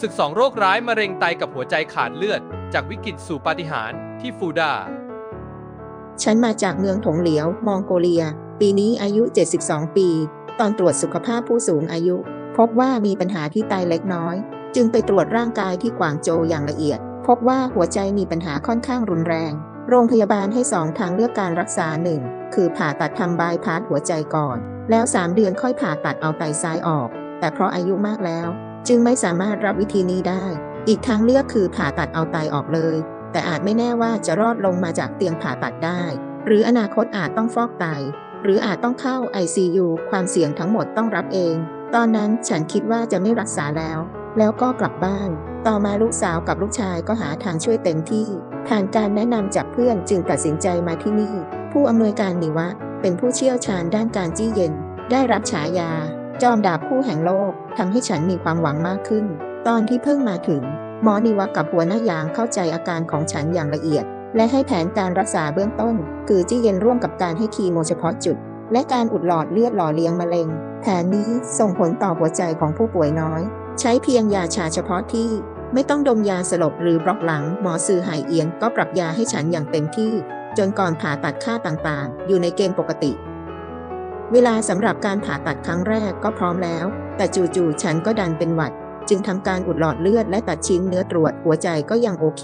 ศึกสองโรคร้ายมะเร็งไตกับหัวใจขาดเลือด จากวิกฤตสู่ปาฏิหาริย์ที่ฟูดา ฉันมาจากเมืองถงเหลียว มองโกเลีย ปีนี้อายุ 72 ปี ตอนตรวจสุขภาพผู้สูงอายุ พบว่ามีปัญหาที่ไตเล็กน้อย จึงไปตรวจร่างกายที่กวางโจวอย่างละเอียด พบว่าหัวใจมีปัญหาค่อนข้างรุนแรง โรงพยาบาลให้สองทางเลือกการรักษาหนึ่งคือผ่าตัดทำบายพาสหัวใจก่อน แล้ว 3 เดือนค่อยผ่าตัดเอาไตซ้ายออก แต่เพราะอายุมากแล้ว จึงไม่สามารถรับวิธีนี้ได้ อีกทางเลือกคือผ่าตัดเอาไตออกเลย แต่อาจไม่แน่ว่าจะรอดลงมาจากเตียงผ่าตัดได้ หรืออนาคตอาจต้องฟอกไต หรืออาจต้องเข้า ICU ความเสี่ยงทั้งหมดต้องรับเอง ตอนนั้นฉันคิดว่าจะไม่รักษาแล้ว แล้วก็กลับบ้าน ต่อมาลูกสาวกับลูกชายก็หาทางช่วยเต็มที่ผ่านการแนะนำจากเพื่อนจึงตัดสินใจมาที่นี่ ผู้อำนวยการนิวะ เป็นผู้เชี่ยวชาญด้านการจี้เย็น ได้รับฉายา จอมดาบคู่แห่งโลกทำให้ฉันมีความหวังมากขึ้น ตอนที่เพิ่งมาถึง หมอนิวะกับหัวหน้ายางเข้าใจอาการของฉันอย่างละเอียด และให้แผนการรักษาเบื้องต้น คือจี้เย็นร่วมกับการให้คีโมเฉพาะจุด และการอุดหลอดเลือดหล่อเลี้ยงมะเร็ง แผนนี้ส่งผลต่อหัวใจของผู้ป่วยน้อย ใช้เพียงยาชาเฉพาะที่ไม่ต้องดมยาสลบหรือบล็อกหลัง หมอซือไหเอียนก็ปรับยาให้ฉันอย่างเต็มที่ จนก่อนผ่าตัดค่าต่างๆ อยู่ในเกณฑ์ปกติ เวลาสำหรับการผ่าตัดครั้งแรกก็พร้อมแล้ว แต่จู่ๆฉันก็ดันเป็นหวัด จึงทำการอุดหลอดเลือดและตัดชิ้นเนื้อตรวจหัวใจก็ยังโอเค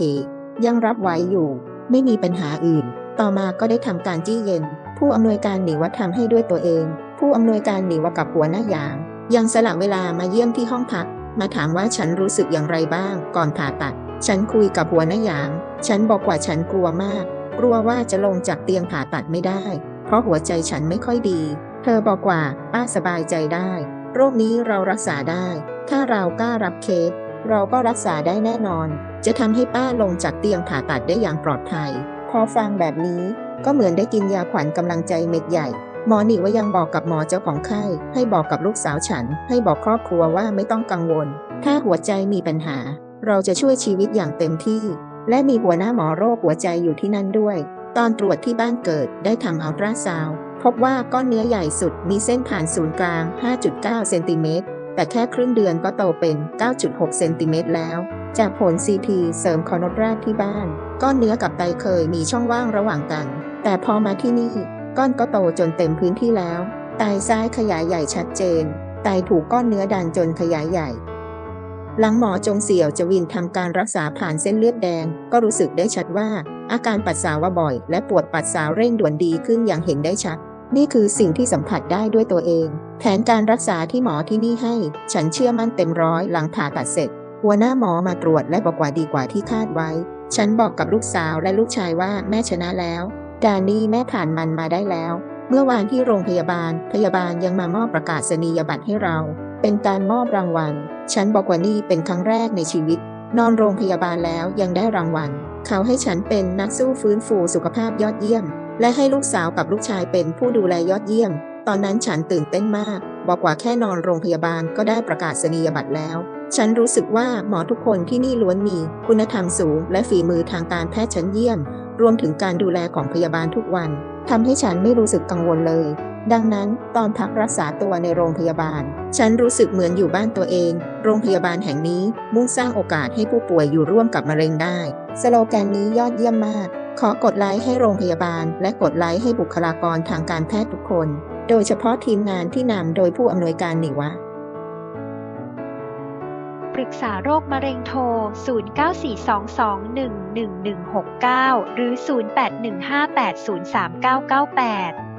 ยังรับไหวอยู่ ไม่มีปัญหาอื่น ต่อมาก็ได้ทำการจี้เย็น ผู้อำนวยการหนีวัดทำให้ด้วยตัวเอง ผู้อำนวยการหนีวัดกับหัวหน้ายาง ยังสละเวลามาเยี่ยมที่ห้องพัก มาถามว่าฉันรู้สึกอย่างไรบ้าง ก่อนผ่าตัด ฉันคุยกับหัวหน้ายาง ฉันบอกว่าฉันกลัวมาก กลัวว่าจะลงจากเตียงผ่าตัดไม่ได้ เพราะหัวใจฉันไม่ค่อยดี เธอบอกว่าป้าสบายใจได้ โรคนี้เรารักษาได้ ถ้าเรากล้ารับเคส เราก็รักษาได้แน่นอน จะทำให้ป้าลงจากเตียงผ่าตัดได้อย่างปลอดภัย พอฟังแบบนี้ก็เหมือนได้กินยาขวัญกำลังใจเม็ดใหญ่ หมอหนีว่ายังบอกกับหมอเจ้าของไข้ ให้บอกกับลูกสาวฉัน ให้บอกครอบครัวว่าไม่ต้องกังวล ถ้าหัวใจมีปัญหา เราจะช่วยชีวิตอย่างเต็มที่ และมีหัวหน้าหมอโรคหัวใจอยู่ที่นั่นด้วย ตอนตรวจที่บ้านเกิดได้ทำอัลตราซาวด์ พบว่าก้อนเนื้อใหญ่สุดมีเส้นผ่านศูนย์กลาง 5.9 เซนติเมตร แต่แค่ครึ่งเดือนก็โตเป็น 9.6 เซนติเมตรแล้ว จากผล CT เสริมคอนดแรกที่บ้าน ก้อนเนื้อกับไตเคยมีช่องว่างระหว่างกัน แต่พอมาที่นี่ ก้อนก็โตจนเต็มพื้นที่แล้ว ไตซ้ายขยายใหญ่ชัดเจน ไตถูกก้อนเนื้อดันจนขยายใหญ่ หลังหมอจงเสี่ยวจวินทำการรักษาผ่านเส้นเลือดแดง ก็รู้สึกได้ชัดว่า อาการปัสสาวะบ่อย และปวดปัสสาวะเร่งด่วนดีขึ้นอย่างเห็นได้ชัด นี่คือสิ่งที่สัมผัสได้ด้วยตัวเอง แผนการรักษาที่หมอที่นี่ให้ ฉันเชื่อมั่นเต็มร้อยหลังผ่าตัดเสร็จ หัวหน้าหมอมาตรวจและบอกว่าดีกว่าที่คาดไว้ ฉันบอกกับลูกสาวและลูกชายว่าแม่ชนะแล้วดานี่แม่ผ่านมันมาได้แล้ว เมื่อวานที่โรงพยาบาล พยาบาลยังมามอบประกาศนียบัตรให้เรา เป็นการมอบรางวัล ฉันบอกว่านี่เป็นครั้งแรกในชีวิต นอนโรงพยาบาลแล้วยังได้รางวัล เขาให้ฉันเป็นนักสู้ฟื้นฟูสุขภาพยอดเยี่ยม และให้ลูกสาวกับลูกชายเป็นผู้ดูแลยอดเยี่ยม ตอนนั้นฉันตื่นเต้นมาก บอกว่าแค่นอนโรงพยาบาลก็ได้ประกาศนียบัตรแล้ว ฉันรู้สึกว่าหมอทุกคนที่นี่ล้วนมี คุณธรรมสูง และฝีมือทางการแพทย์ชั้นเยี่ยม รวมถึงการดูแลของพยาบาลทุกวันทำให้ฉันไม่รู้สึกกังวลเลย ดังนั้นตอนพักรักษาตัวในโรงพยาบาล ฉันรู้สึกเหมือนอยู่บ้านตัวเอง โรงพยาบาลแห่งนี้มุ่งสร้างโอกาสให้ผู้ป่วยอยู่ร่วมกับมะเร็งได้ สโลแกนนี้ยอดเยี่ยมมาก ขอกดไลค์ให้โรงพยาบาล และกดไลค์ให้บุคลากรทางการแพทย์ทุกคน โดยเฉพาะทีมงานที่นำโดยผู้อำนวยการนิวะ ปรึกษาโรคมะเร็งโทร 0942211169 หรือ 0815803998